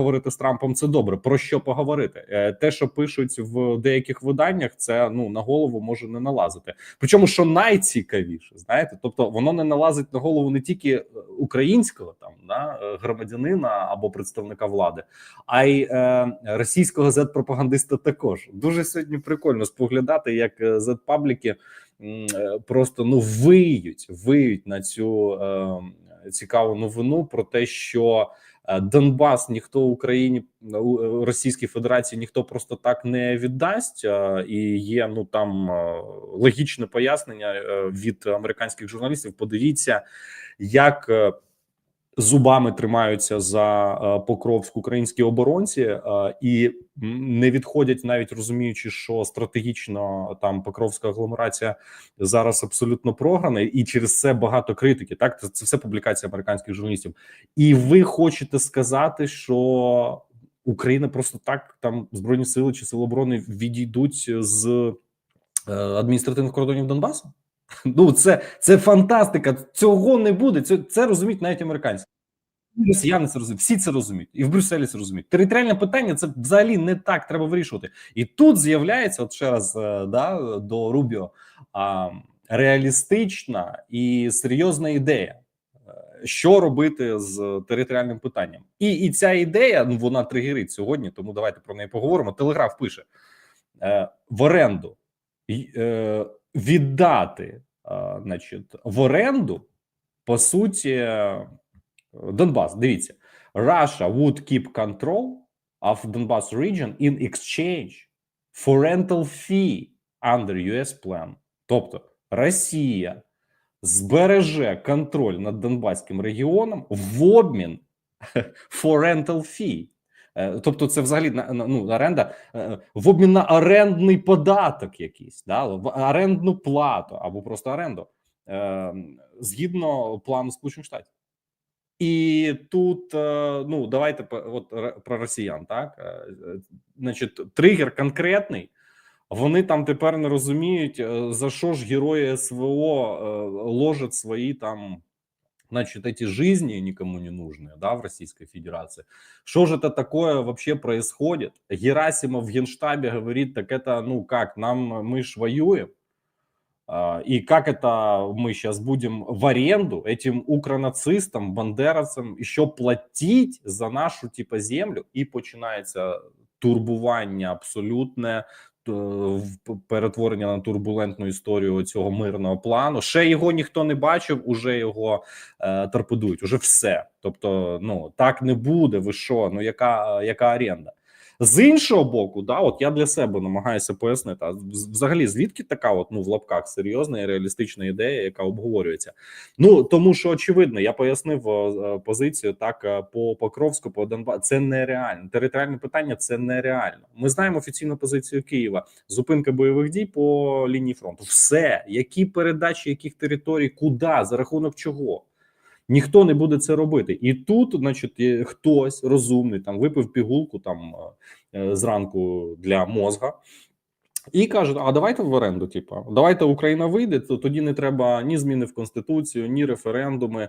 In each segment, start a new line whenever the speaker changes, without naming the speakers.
Говорити з Трампом це добре. Про що поговорити? Е, Те, що пишуть в деяких виданнях, це ну на голову може не налазити. Причому що найцікавіше, знаєте, тобто воно не налазить на голову не тільки е, українського там да, е, громадянина або представника влади, а й е, російського зет-пропагандиста. Також дуже сьогодні прикольно споглядати, як зет-пабліки просто ну виють, виють на цю е, цікаву новину про те, що. Е, Донбас ніхто Україні у- е, Російській Федерації ніхто просто так не віддасть. е, І є ну там е, логічне пояснення е, від американських журналістів. Подивіться, як е, зубами тримаються за е, Покровськ українські оборонці е, і не відходять, навіть розуміючи, що стратегічно там Покровська агломерація зараз абсолютно програна, і через це багато критики. Так це, все публікації американських журналістів. І ви хочете сказати, що Україна просто так там збройні сили чи сили оборони відійдуть з е, адміністративних кордонів Донбасу? Ну це це фантастика. Цього не буде. Це це розуміють навіть американці. Росіяни це розуміють, всі це розуміють, і в Брюсселі це розуміють. Територіальне питання це взагалі не так треба вирішувати. І тут з'являється, от ще раз е, да, до Рубіо, реалістична і серйозна ідея, е, що робити з територіальним питанням. І, і ця ідея ну вона тригерить сьогодні, тому давайте про неї поговоримо. Телеграф пише е, в оренду е, віддати, е, значить, в оренду по суті. е, Донбас. Дивіться, Russia would keep control of Donbas region in exchange for rental fee under US plan. Тобто Росія збереже контроль над Донбаським регіоном в обмін for rental fee. Е, Тобто, це взагалі ну, оренда е, в обмін на орендний податок, якийсь, да, в орендну плату або просто оренду е, згідно плану Сполучених Штатів. І тут ну давайте от про росіян. Так значить, тригер конкретний. Вони там тепер не розуміють, за що ж герої СВО е, ложат свої там, значит, эти жизни никому не нужные, да, в Российской Федерации. Что же это такое вообще происходит? Герасимов в Генштабе говорит, так это, ну как, нам мы ж воюем. А, И как это мы сейчас будем в аренду этим укронацистам, бандеровцам еще платить за нашу типа землю? І починається турбування абсолютне, перетворення на турбулентну історію цього мирного плану. Ще його ніхто не бачив, уже його е, торпедують. Уже все. Тобто, ну так не буде. Ви що? Ну яка, яка оренда? З іншого боку, да, от я для себе намагаюся пояснити, а взагалі звідки така, от ну в лапках серйозна і реалістична ідея, яка обговорюється. Ну тому що очевидно, я пояснив е, позицію так е, по Покровську, по Донбасу. Це нереально. Територіальне питання це нереально. Ми знаємо офіційну позицію Києва: зупинка бойових дій по лінії фронту. Все, які передачі, яких територій, куди, за рахунок чого. Ніхто не буде це робити, і тут, значить, хтось розумний там випив пігулку там е, е, зранку для мозга, і каже: А давайте в оренду. Типа, давайте Україна вийде, то тоді не треба ні зміни в конституцію, ні референдуми,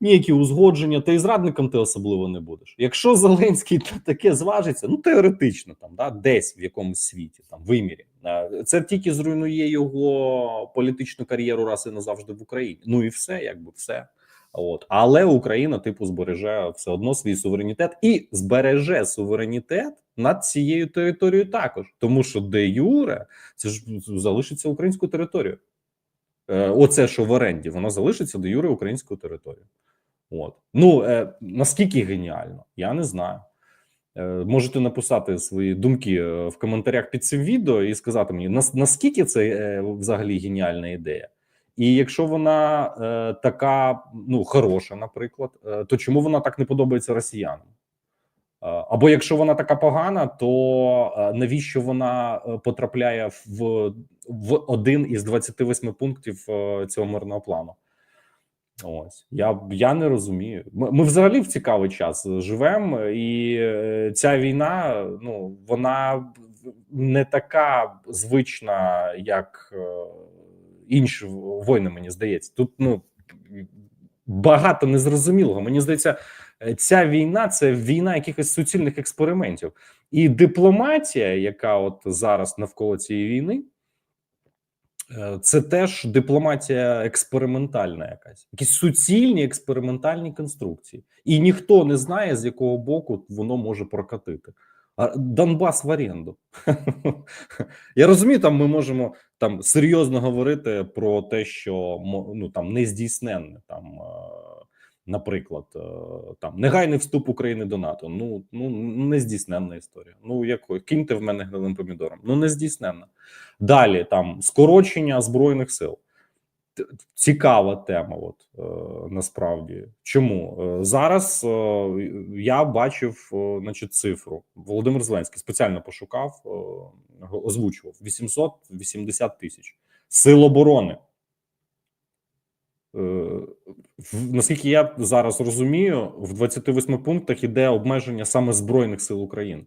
ніякі узгодження. Та й зрадником ти особливо не будеш. Якщо Зеленський таке зважиться, ну теоретично, там да десь в якомусь світі, там вимірі, е, це тільки зруйнує його політичну кар'єру раз і назавжди в Україні. Ну і все, якби все. От але Україна, типу, збереже все одно свій суверенітет і збереже суверенітет над цією територією також, тому що де юре це ж залишиться українською територією. Е, оце, що в оренді, воно залишиться де юре українською територією. От ну е, наскільки геніально, я не знаю. Е, можете написати свої думки е, в коментарях під цим відео і сказати мені, нас, наскільки це е, взагалі геніальна ідея. І якщо вона е, така ну хороша, наприклад, е, то чому вона так не подобається росіянам? Е, або якщо вона така погана, то е, навіщо вона е, потрапляє в, в один із 28 пунктів е, цього мирного плану? Ось я я не розумію. Ми, ми взагалі в цікавий час живемо, і е, ця війна ну вона не така звична, як е, інші воїни. Мені здається, тут ну багато незрозумілого. Мені здається, е, ця війна це війна якихось суцільних експериментів, і дипломатія, яка от зараз навколо цієї війни. Е, Це теж дипломатія експериментальна, якась якісь суцільні експериментальні конструкції, і ніхто не знає, з якого боку воно може прокатити. Донбас в оренду. Я розумію, там ми можемо там серйозно говорити про те, що ну там не здійсненне там. е, Наприклад, е, там негайний вступ України до НАТО. Ну ну не здійсненна історія. Ну якою киньте в мене гнилим помідором. Ну не здійсненна. Далі там скорочення збройних сил. Цікава тема. От е, насправді чому Е, зараз е, я бачив, е, значить, цифру. Володимир Зеленський спеціально пошукав, е, озвучував 880 тисяч сил оборони. Е, Наскільки я зараз розумію, в 28 пунктах іде обмеження саме Збройних сил України.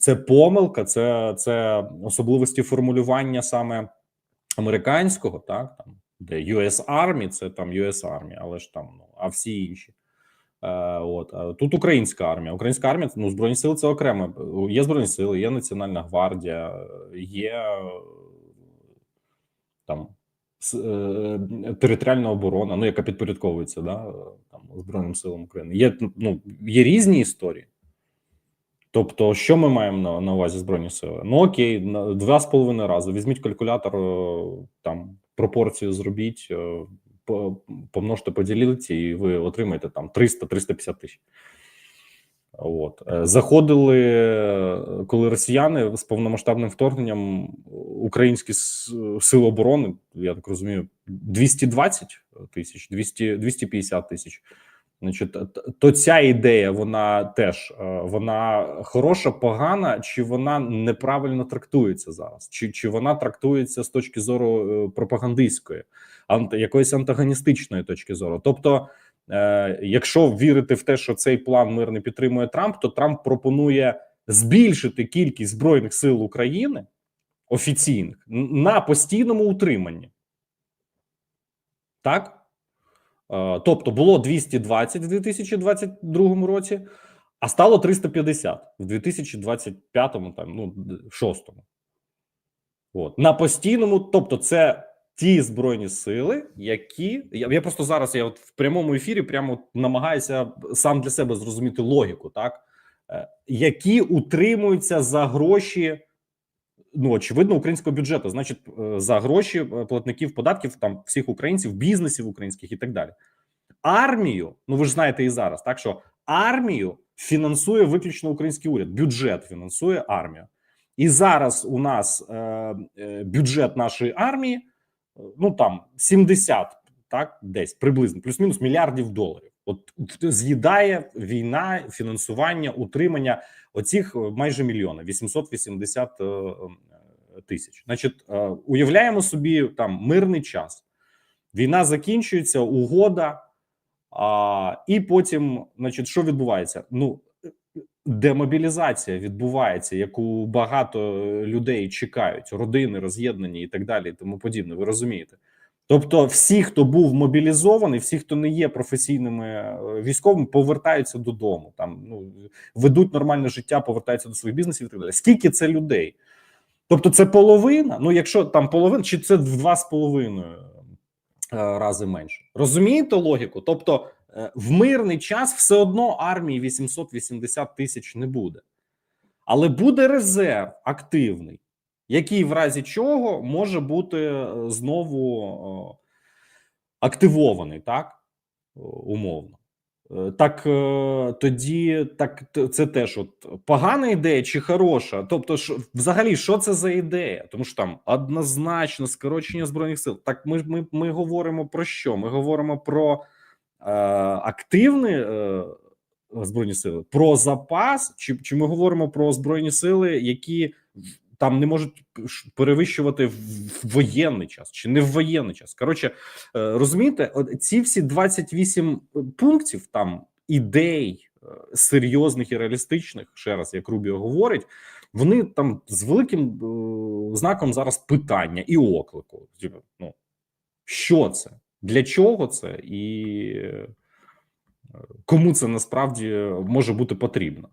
Це помилка, це, це особливості формулювання саме американського, так там де US Army, це там US Army, але ж там ну а всі інші. Е, от тут українська армія. Українська армія ну збройні сили це окремо. Є збройні сили, є Національна гвардія, є е, там е, територіальна оборона, ну яка підпорядковується да, там Збройним силам України. Є ну є різні історії. Тобто, що ми маємо на, на увазі збройні сили? Ну окей, на два з половиною рази. Візьміть калькулятор, е, там пропорцію зробіть, е, помножте, поділіться, і ви отримаєте там 300-350 тисяч. От Е, заходили, коли росіяни з повномасштабним вторгненням українські сили оборони, я так розумію, 220 тисяч, 200, 250 тисяч. Значить, то ця ідея, вона теж е, вона хороша, погана, чи вона неправильно трактується зараз, чи, чи вона трактується з точки зору е, пропагандистської, ант, якоїсь антагоністичної точки зору. Тобто, е, якщо вірити в те, що цей план мирний підтримує Трамп, то Трамп пропонує збільшити кількість збройних сил України офіційних на постійному утриманні. Так? Е, Тобто було 220 в 2022 році, а стало 350 в 2025 там, ну, 6 От. На постійному, тобто, це ті збройні сили, які. Я, я просто зараз я от в прямому ефірі прямо намагаюся сам для себе зрозуміти логіку, так? Е, Які утримуються за гроші ну очевидно українського бюджету, значить, е, за гроші е, платників податків, там всіх українців, бізнесів українських і так далі. Армію, ну ви ж знаєте і зараз, так що армію фінансує виключно український уряд, бюджет фінансує армію. І зараз у нас е, е, бюджет нашої армії, ну там 70, так, десь приблизно, плюс-мінус мільярдів доларів. От з'їдає війна, фінансування, утримання оцих е, майже мільйона 880 е, е, тисяч. Значить, уявляємо собі там мирний час. Війна закінчується, угода, а, і потім, значить, що відбувається? Ну, демобілізація відбувається, яку багато людей чекають, родини роз'єднані і так далі, і тому подібне. Ви розумієте? Тобто, всі, хто був мобілізований, всі, хто не є професійними е, військовими, повертаються додому. Там ну ведуть нормальне життя, повертаються до своїх бізнесів і так далі. Скільки це людей? Тобто, це половина. Ну, якщо там половина, чи це в два з половиною е, рази менше. Розумієте логіку? Тобто, е, в мирний час все одно армії 880 тисяч не буде, але буде резерв активний, який в разі чого може бути е, знову активований, так Е, умовно. Е, Так тоді так це теж от погана ідея чи хороша? Тобто, що взагалі, що це за ідея? Тому що там однозначно скорочення збройних сил. Так ми ми, ми говоримо про що? Ми говоримо про е, активні е, збройні сили, про запас, чи, чи ми говоримо про збройні сили, які там не можуть перевищувати в воєнний час чи не в воєнний час? Коротше, е, розумієте, ці всі 28 пунктів там ідей е, серйозних і реалістичних, ще раз як Рубіо говорить, вони там з великим е, знаком зараз питання і оклику. Типу, Ну що це? Для чого це? І е, кому це насправді може бути потрібно.